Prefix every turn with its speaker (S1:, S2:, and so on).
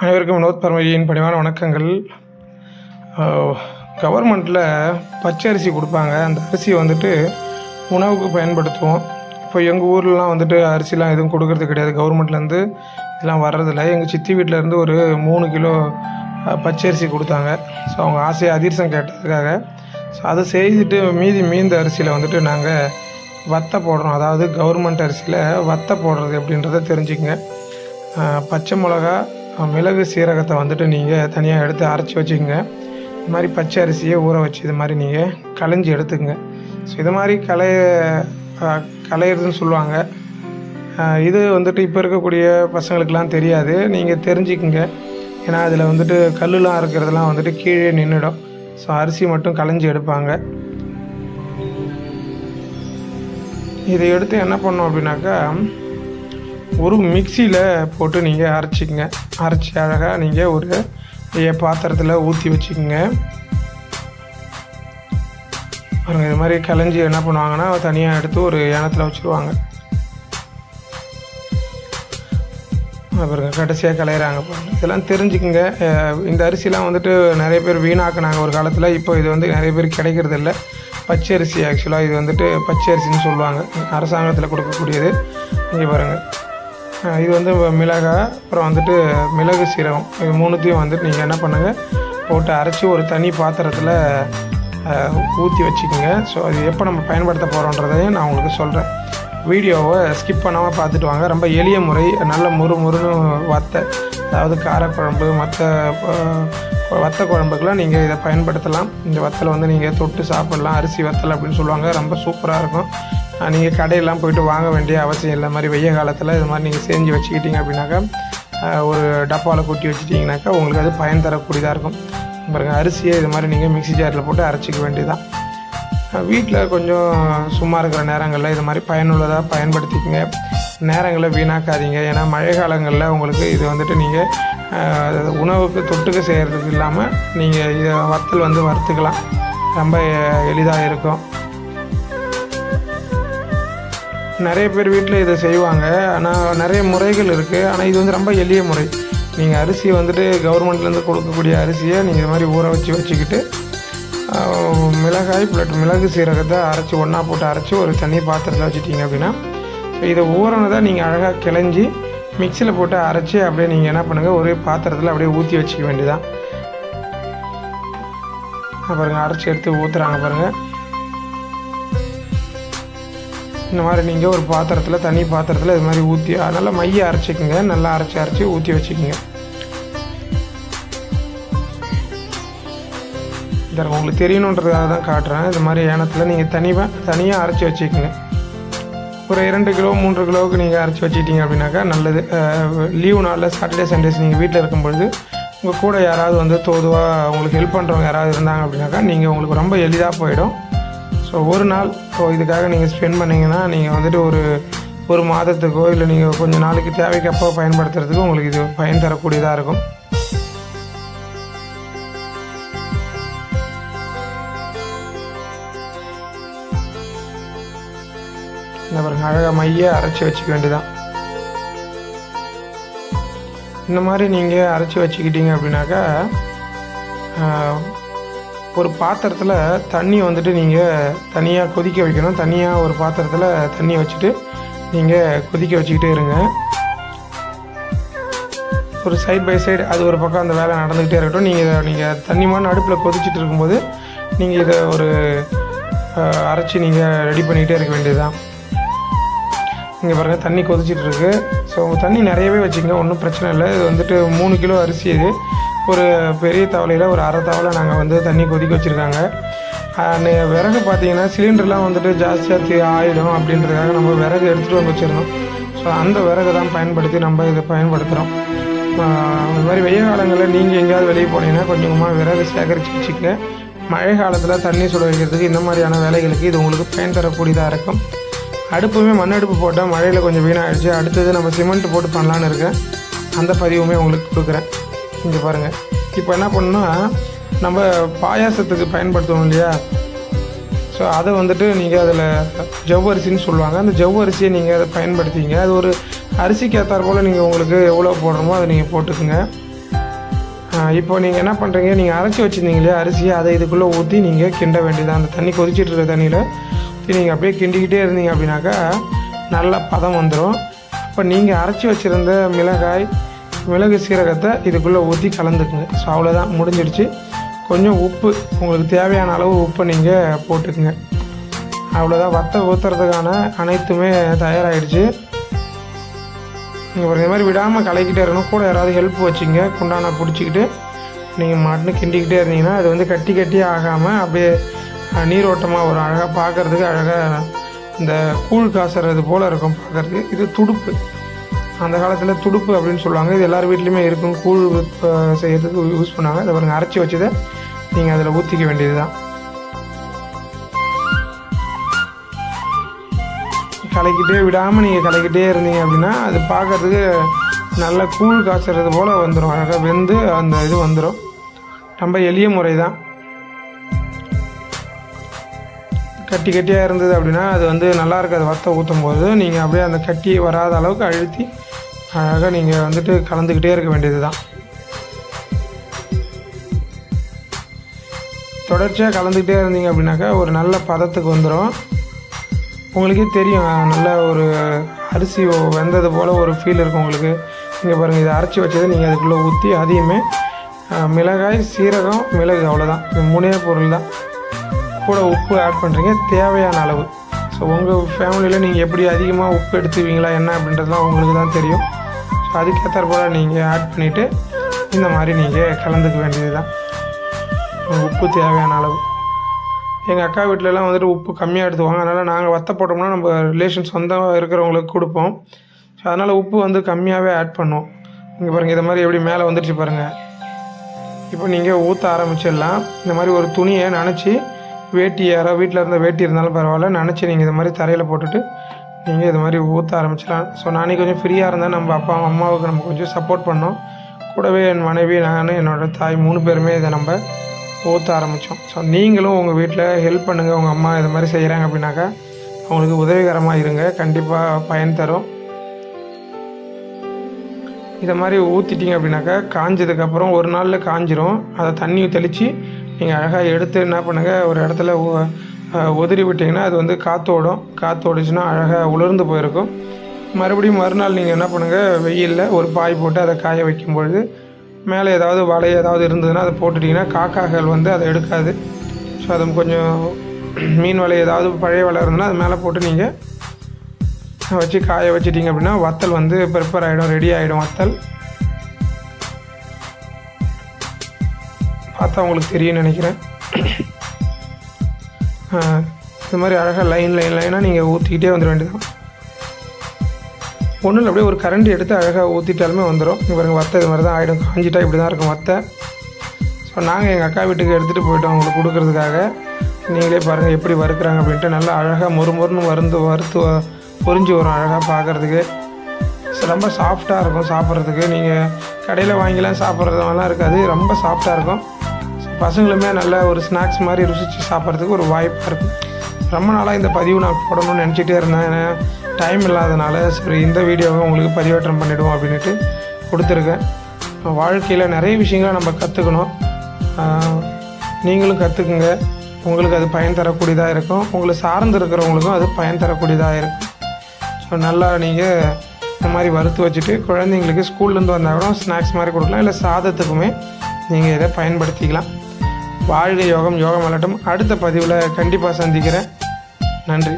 S1: அனைவருக்கும் வினோத் பரமஜியின் பணிவான வணக்கங்கள். கவர்மெண்ட்டில் பச்சை அரிசி கொடுப்பாங்க. அந்த அரிசியை வந்துட்டு உணவுக்கு பயன்படுத்துவோம். இப்போ எங்கள் ஊர்லலாம் வந்துட்டு அரிசிலாம் எதுவும் கொடுக்கறது கிடையாது. கவர்மெண்ட்லேருந்து இதெல்லாம் வர்றதில்ல. எங்கள் சித்தி வீட்டில் இருந்து ஒரு மூணு கிலோ பச்சை அரிசி கொடுத்தாங்க. ஸோ அவங்க ஆசையை அதிர்சம் கேட்டதுக்காக. ஸோ அதை செய்துட்டு மீதி மீந்த அரிசியில் வந்துட்டு நாங்கள் வத்தை போடுறோம். அதாவது கவர்மெண்ட் அரிசியில் வத்தை போடுறது எப்படின்றத தெரிஞ்சுக்கங்க. பச்சை மிளகா மிளகு சீரகத்தை வந்துட்டு நீங்கள் தனியாக எடுத்து அரைச்சி வச்சுக்கோங்க. இது மாதிரி பச்சை அரிசியை ஊற வச்சு இது மாதிரி நீங்கள் களைஞ்சி எடுத்துக்கங்க. ஸோ இது மாதிரி களைய களையிறதுன்னு சொல்லுவாங்க. இது வந்துட்டு இப்போ இருக்கக்கூடிய பசங்களுக்கெலாம் தெரியாது. நீங்கள் தெரிஞ்சுக்குங்க. ஏன்னா அதில் வந்துட்டு கல்லுலாம் இருக்கிறதெல்லாம் வந்துட்டு கீழே நின்றுடும் ஸோ அரிசி மட்டும் களைஞ்சி எடுப்பாங்க. இதை எடுத்து என்ன பண்ணோம் அப்படின்னாக்கா ஒரு மிக்சியில் போட்டு நீங்கள் அரைச்சிக்கங்க. அரைச்சி அழகாக நீங்கள் ஒரு பாத்திரத்தில் ஊற்றி வச்சுக்கோங்க. பாருங்க இது மாதிரி கலைஞ்சி என்ன பண்ணுவாங்கன்னா தனியாக எடுத்து ஒரு இனத்தில் வச்சுருவாங்க. அப்புறம் கடைசியாக கலையிறாங்க இதெல்லாம் தெரிஞ்சுக்குங்க. இந்த அரிசிலாம் வந்துட்டு நிறைய பேர் வீணாக்குனாங்க ஒரு காலத்தில். இப்போ இது வந்து நிறைய பேர் கிடைக்கிறது இல்ல பச்சை அரிசி ஆக்சுவலாக இது வந்துட்டு பச்சை அரிசின்னு சொல்லுவாங்க. அரசாங்கத்தில் கொடுக்கக்கூடியது. இங்கே பாருங்கள் இது வந்து மிளகாய் அப்புறம் வந்துட்டு மிளகு சீரகம். இது மூணுத்தையும் வந்துட்டு நீங்கள் என்ன பண்ணுங்கள் போட்டு அரைச்சி ஒரு தனி பாத்திரத்தில் ஊற்றி வச்சுக்கோங்க. ஸோ அது எப்போ நம்ம பயன்படுத்த போகிறோன்றதையும் நான் உங்களுக்கு சொல்கிறேன் வீடியோவை ஸ்கிப் பண்ணாமல் பார்த்துட்டு வாங்க. ரொம்ப எளிய முறை நல்ல முறு முறுன்னு வத்தை அதாவது காரக்குழம்பு மற்ற வத்த குழம்புக்கெலாம் நீங்கள் இதை பயன்படுத்தலாம். இந்த வத்தலை வந்து நீங்கள் தொட்டு சாப்பிட்லாம். அரிசி வத்தல் அப்படின்னு சொல்லுவாங்க. ரொம்ப சூப்பராக இருக்கும். நீங்கள் கடையெல்லாம் போயிட்டு வாங்க வேண்டிய அவசியம் இல்லை. மாதிரி வெய்ய காலத்தில் இது மாதிரி நீங்கள் செஞ்சு வச்சுக்கிட்டீங்க அப்படின்னாக்கா ஒரு டப்பாவில் கொட்டி வச்சுட்டிங்கனாக்கா உங்களுக்கு அது பயன் தரக்கூடியதாக இருக்கும். பாருங்க அரிசியை இது மாதிரி நீங்கள் மிக்ஸி ஜாரில் போட்டு அரைச்சிக்க வேண்டியதான் வீட்டில் கொஞ்சம் சும்மா இருக்கிற நேரங்களில் இது மாதிரி பயனுள்ளதாக பயன்படுத்திக்கங்க. நேரங்களை வீணாக்காதீங்க. ஏன்னா மழை காலங்களில் உங்களுக்கு இது வந்துட்டு நீங்கள் உணவுக்கு தொட்டுக்க செய்கிறதுக்கு இல்லாமல் நீங்கள் இதை வத்தல் வந்து வறுத்துக்கலாம். ரொம்ப எளிதாக இருக்கும். நிறைய பேர் வீட்டில் இதை செய்வாங்க. ஆனால் நிறைய முறைகள் இருக்குது ஆனால் இது வந்து ரொம்ப எளிய முறை. நீங்கள் அரிசி வந்துட்டு கவர்மெண்ட்லேருந்து கொடுக்கக்கூடிய அரிசியை நீங்கள் இது மாதிரி ஊற வச்சு வச்சுக்கிட்டு மிளகாய் பிளட் மிளகு சீரகத்தை அரைச்சி ஒன்றா போட்டு அரைச்சி ஒரு தனி பாத்திரத்தில் வச்சுட்டீங்க அப்படின்னா இதை ஊறினதை நீங்கள் அழகாக கிளஞ்சி மிக்சியில் போட்டு அரைச்சி அப்படியே நீங்கள் என்ன பண்ணுங்கள் ஒரே பாத்திரத்தில் அப்படியே ஊற்றி வச்சுக்க வேண்டியதான் பாருங்கள் அரைச்சி எடுத்து ஊற்றுறாங்க பாருங்கள் இந்த மாதிரி நீங்கள் ஒரு பாத்திரத்தில் தனி பாத்திரத்தில் இது மாதிரி ஊற்றி நல்லா மைய அரைச்சிக்கோங்க. நல்லா அரைச்சி அரைச்சி ஊற்றி வச்சுக்கோங்க. இதில் உங்களுக்கு தெரியணுன்றதுக்காக தான் காட்டுறேன். இது மாதிரி ஏனத்தில் நீங்கள் தனியாக தனியாக அரைச்சி வச்சுக்கோங்க. ஒரு இரண்டு கிலோ மூன்று கிலோவுக்கு நீங்கள் அரைச்சி வச்சுக்கிட்டீங்க அப்படின்னாக்கா நல்லது. லீவு நாளில் சாட்டர்டே சண்டேஸ் நீங்கள் வீட்டில் இருக்கும்பொழுது உங்கள் கூட யாராவது வந்து தோதுவாக உங்களுக்கு ஹெல்ப் பண்ணுறவங்க யாராவது இருந்தாங்க அப்படின்னாக்கா நீங்கள் உங்களுக்கு ரொம்ப எளிதாக போயிடும். ஸோ ஒரு நாள் ஸோ இதுக்காக நீங்கள் ஸ்பெண்ட் பண்ணிங்கன்னா நீங்கள் வந்துட்டு ஒரு ஒரு மாதத்துக்கோ இல்லை நீங்கள் கொஞ்சம் நாளைக்கு தேவைக்கப்போ பயன்படுத்துறதுக்கு உங்களுக்கு இது பயன் தரக்கூடியதாக இருக்கும். இந்த பாருங்க அழகாக மைய அரைச்சி வச்சுக்க வேண்டியதான் இந்த மாதிரி நீங்கள் அரைச்சி வச்சுக்கிட்டீங்க அப்படின்னாக்கா ஒரு பாத்திரத்தில் தண்ணி வந்துட்டு நீங்கள் தனியாக கொதிக்க வைக்கணும். தனியாக ஒரு பாத்திரத்தில் தண்ணி வச்சுட்டு நீங்கள் கொதிக்க வச்சுக்கிட்டே இருங்க. ஒரு சைட் பை சைடு அது ஒரு பக்கம் அந்த வேலை நடந்துக்கிட்டே இருக்கட்டும். நீங்கள் இதை நீங்கள் தண்ணிமான அடுப்பில் கொதிச்சிட்டு இருக்கும்போது நீங்கள் இதை ஒரு அரைச்சி நீங்கள் ரெடி பண்ணிக்கிட்டே இருக்க வேண்டியதுதான். இங்கே பாருங்கள் தண்ணி கொதிச்சிட்டு இருக்கு. ஸோ தண்ணி நிறையவே வச்சுக்கோங்க. ஒன்றும் பிரச்சனை இல்லை. இது வந்துட்டு மூணு கிலோ அரிசி இது. ஒரு பெரிய தவளையில் ஒரு அரை தவளை நாங்கள் வந்து தண்ணி கொதிக்க வச்சுருக்காங்க. விறகு பார்த்தீங்கன்னா சிலிண்டர்லாம் வந்துட்டு ஜாஸ்தியாக தீ ஆயிடும் அப்படின்றதுக்காக நம்ம விறகு எடுத்துகிட்டு வந்து வச்சுருந்தோம் ஸோ அந்த விறகு தான் பயன்படுத்தி நம்ம இதை பயன்படுத்துகிறோம் இந்த மாதிரி வெய்ய காலங்களில் நீங்கள் எங்கேயாவது வெளியே போனீங்கன்னா கொஞ்சமாக விறகு சேகரித்து வச்சுக்கங்க. மழை காலத்தில் தண்ணி சுட வைக்கிறதுக்கு இந்த மாதிரியான வேலைகளுக்கு இது உங்களுக்கு பயன் தரக்கூடியதாக இருக்கும். அடுப்புமே மண் அடுப்பு போட்டால் மழையில் கொஞ்சம் வீணாகிடுச்சு அடுத்தது நம்ம சிமெண்ட் போட்டு பண்ணலான்னு இருக்கேன். அந்த பதிவுமே உங்களுக்கு கொடுக்குறேன். இங்கே பாருங்கள் இப்போ என்ன பண்ணுன்னா நம்ம பாயாசத்துக்கு பயன்படுத்துவோம் இல்லையா? ஸோ அதை வந்துட்டு நீங்கள் அதில் ஜவ்வரிசின்னு சொல்லுவாங்க. அந்த ஜவ்வரிசியை நீங்கள் அதை பயன்படுத்திங்க அது ஒரு அரிசிக்கு ஏற்றாற் போல் நீங்கள் உங்களுக்கு எவ்வளோ போடுறோமோ அதை நீங்கள் போட்டுக்குங்க. இப்போ நீங்கள் என்ன பண்ணுறீங்க நீங்கள் அரைச்சி வச்சுருந்தீங்க இல்லையா அரிசியை? அதை இதுக்குள்ளே ஊற்றி நீங்கள் கிண்ட வேண்டியது அந்த தண்ணி கொதிச்சிட்டு இருக்க தண்ணியில் ஊற்றி நீங்கள் அப்படியே கிண்டிக்கிட்டே இருந்தீங்க அப்படின்னாக்கா நல்லா பதம் வந்துடும் இப்போ நீங்கள் அரைச்சி வச்சுருந்த மிளகாய் மிளகு சீரகத்தை இதுக்குள்ளே ஊற்றி கலந்துக்குங்க. ஸோ அவ்வளோதான் முடிஞ்சிடுச்சு. கொஞ்சம் உப்பு. உங்களுக்கு தேவையான அளவு உப்பை நீங்கள் போட்டுக்குங்க. அவ்வளோதான் வத்த ஊற்றுறதுக்கான அனைத்துமே தயாராகிடுச்சு நீங்கள் இந்த மாதிரி விடாமல் கலக்கிட்டே இருக்கணும். கூட யாராவது ஹெல்ப் வச்சுங்க. குண்டான பிடிச்சிக்கிட்டு நீங்கள் மாட்டுன்னு கிண்டிக்கிட்டே இருந்தீங்கன்னா அது வந்து கட்டி கட்டி ஆகாமல் அப்படியே நீரோட்டமாக வரும். அழகாக பார்க்குறதுக்கு அழகாக இந்த கூழ் காசுறது போல் இருக்கும் பார்க்குறதுக்கு இது துடுப்பு. அந்த காலத்தில் துடுப்பு அப்படின்னு சொல்லுவாங்க. இது எல்லார் வீட்லேயுமே இருக்கும். கூழ் செய்கிறதுக்கு யூஸ் பண்ணுவாங்க. அதை பாருங்கள் அரைச்சி வச்சதை நீங்கள் அதில் ஊற்றிக்க வேண்டியது தான் கலக்கிட்டே விடாமல் நீங்கள் கலக்கிட்டே இருந்தீங்க அப்படின்னா அது பார்க்கறதுக்கு நல்ல கூழ் காய்ச்சறது போல் வந்துடும் அழகாக வெந்து அந்த இது வந்துடும் ரொம்ப எளிய முறை தான் கட்டி கட்டியாக இருந்தது அப்படின்னா அது வந்து நல்லா இருக்காது. வத்த ஊற்றும் போது நீங்கள் அப்படியே அந்த கட்டி வராத அளவுக்கு அழுத்தி அழகாக நீங்கள் வந்துட்டு கலந்துக்கிட்டே இருக்க வேண்டியது தான் தொடர்ச்சியாக கலந்துக்கிட்டே இருந்தீங்க அப்படின்னாக்கா ஒரு நல்ல பதத்துக்கு வந்துடும் உங்களுக்கே தெரியும் நல்ல ஒரு அரிசி வெந்தது போல் ஒரு ஃபீல் இருக்கும் உங்களுக்கு. நீங்கள் பாருங்கள் இதை அரைச்சி வச்சதை நீங்கள் அதுக்குள்ளே ஊற்றி அதையுமே மிளகாய் சீரகம் மிளகு அவ்வளோதான் இது மூணே பொருள் தான் கூட உப்பு ஆட் பண்ணுறீங்க தேவையான அளவு. ஸோ உங்கள் ஃபேமிலியில் நீங்கள் எப்படி அதிகமாக உப்பு எடுத்துவீங்களா என்ன அப்படின்றதுலாம் உங்களுக்கு தான் தெரியும். ஸோ அதுக்கேற்ற போல் நீங்கள் ஆட் பண்ணிவிட்டு இந்த மாதிரி நீங்கள் கலந்துக்க வேண்டியது தான் உப்பு தேவையான அளவு. எங்கள் அக்கா வீட்டிலலாம் வந்துட்டு உப்பு கம்மியாக எடுத்துவாங்க அதனால் நாங்கள் வத்த போட்டோம்னா நம்ம ரிலேஷன்ஸ் சொந்தம் இருக்கிறவங்களுக்கு கொடுப்போம். ஸோ அதனால் உப்பு வந்து கம்மியாகவே ஆட் பண்ணுவோம். இங்கே பாருங்கள் இதை மாதிரி எப்படி மேலே வந்துடுச்சு பாருங்கள் இப்போ நீங்கள் ஊற்ற ஆரம்பிச்சிடலாம். இந்த மாதிரி ஒரு துணியை நினச்சி வேட்டி யாரோ வீட்டில் இருந்த வேட்டி இருந்தாலும் பரவாயில்ல. நினச்சி நீங்கள் இது மாதிரி தரையில் போட்டுட்டு நீங்கள் இது மாதிரி ஊற்ற ஆரம்பிச்சிடலாம். ஸோ நானே கொஞ்சம் ஃப்ரீயாக இருந்தால் நம்ம அப்பா அம்மாவுக்கு நம்ம கொஞ்சம் சப்போர்ட் பண்ணோம். கூடவே என் மனைவி நான் என்னோடய தாய் மூணு பேருமே இதை நம்ம ஊற்ற ஆரம்பித்தோம் ஸோ நீங்களும் உங்கள் வீட்டில் ஹெல்ப் பண்ணுங்கள் உங்கள் அம்மா இது மாதிரி செய்கிறாங்க அப்படின்னாக்கா அவங்களுக்கு உதவிகரமாக இருங்க. கண்டிப்பாக பயன் தரும். இதை மாதிரி ஊற்றிட்டீங்க அப்படின்னாக்கா காஞ்சதுக்கப்புறம் ஒரு நாளில் காஞ்சிரும். அதை தண்ணி தெளித்து நீங்கள் அழகாக எடுத்து என்ன பண்ணுங்கள் ஒரு இடத்துல உதிரி விட்டிங்கன்னா அது வந்து காற்றோடும் காற்று ஓடிச்சுன்னா அழகாக உலர்ந்து போயிருக்கும். மறுபடியும் மறுநாள் நீங்கள் என்ன பண்ணுங்கள் வெயிலில் ஒரு பாய் போட்டு அதை காய வைக்கும் பொழுது மேலே ஏதாவது வலை ஏதாவது இருந்ததுன்னா அதை போட்டுட்டிங்கன்னா காக்காக்கள் வந்து அதை எடுக்காது. ஸோ அது கொஞ்சம் மீன் வலை ஏதாவது பழைய வலை இருந்ததுன்னா அது மேலே போட்டு நீங்கள் வச்சு காய வச்சிட்டிங்க அப்படின்னா வத்தல் வந்து ப்ரிப்பேர் ஆகிடும் ரெடி ஆகிடும் வத்தல். பார்த்தா உங்களுக்கு தெரியும்னு நினைக்கிறேன். இது மாதிரி அழகாக லைன் லைன் லைனாக நீங்கள் ஊற்றிக்கிட்டே வந்துட வேண்டியதான் ஒன்றும் இல்லை அப்படியே ஒரு கரண்டி எடுத்து அழகாக ஊற்றிட்டாலுமே வந்துடும் இங்கே பாருங்கள் வத்தை இது மாதிரி தான் ஆகிடும் காஞ்சிட்டா இப்படி தான் இருக்கும் வத்தை. ஸோ நாங்கள் எங்கள் அக்கா வீட்டுக்கு எடுத்துகிட்டு போயிட்டோம் அவங்களுக்கு கொடுக்குறதுக்காக. நீங்களே பாருங்கள் எப்படி வறுக்கிறாங்க அப்படின்ட்டு நல்லா அழகாக மொறு மொறுன்னு வருந்து வறுத்து பொறிஞ்சு வரும் அழகாக பார்க்குறதுக்கு. ஸோ ரொம்ப சாஃப்டாக இருக்கும் சாப்பிட்றதுக்கு. நீங்கள் கடையில் வாங்கிலாம் சாப்பிட்றதுலாம் இருக்காது. ரொம்ப சாஃப்டாக இருக்கும். பசங்களுமே நல்ல ஒரு ஸ்நாக்ஸ் மாதிரி ருசித்து சாப்பிட்றதுக்கு ஒரு வாய்ப்பாக இருக்கும் ரொம்ப நாளாக இந்த பதிவு நான் போடணும்னு நினச்சிட்டே இருந்தேன். ஏன்னா டைம் இல்லாதனால சரி இந்த வீடியோவை உங்களுக்கு பதிவேற்றம் பண்ணிவிடுவோம் அப்படின்ட்டு கொடுத்துருக்கேன். வாழ்க்கையில் நிறைய விஷயங்களை நம்ம கற்றுக்கணும் நீங்களும் கற்றுக்குங்க உங்களுக்கு அது பயன் தரக்கூடியதாக இருக்கும். உங்களை சார்ந்து இருக்கிறவங்களுக்கும் அது பயன் தரக்கூடியதாக இருக்கும். ஸோ நல்லா நீங்கள் இந்த மாதிரி வறுத்து வச்சுட்டு குழந்தைங்களுக்கு ஸ்கூல்லேருந்து வந்தால் கூட ஸ்நாக்ஸ் மாதிரி கொடுக்கலாம். இல்லை சாதத்துக்குமே நீங்கள் இதை பயன்படுத்திக்கலாம். வாழ்க யோகம் யோகம் வளட்டும் அடுத்த பதிவில் கண்டிப்பாக சந்திக்கிறேன். நன்றி.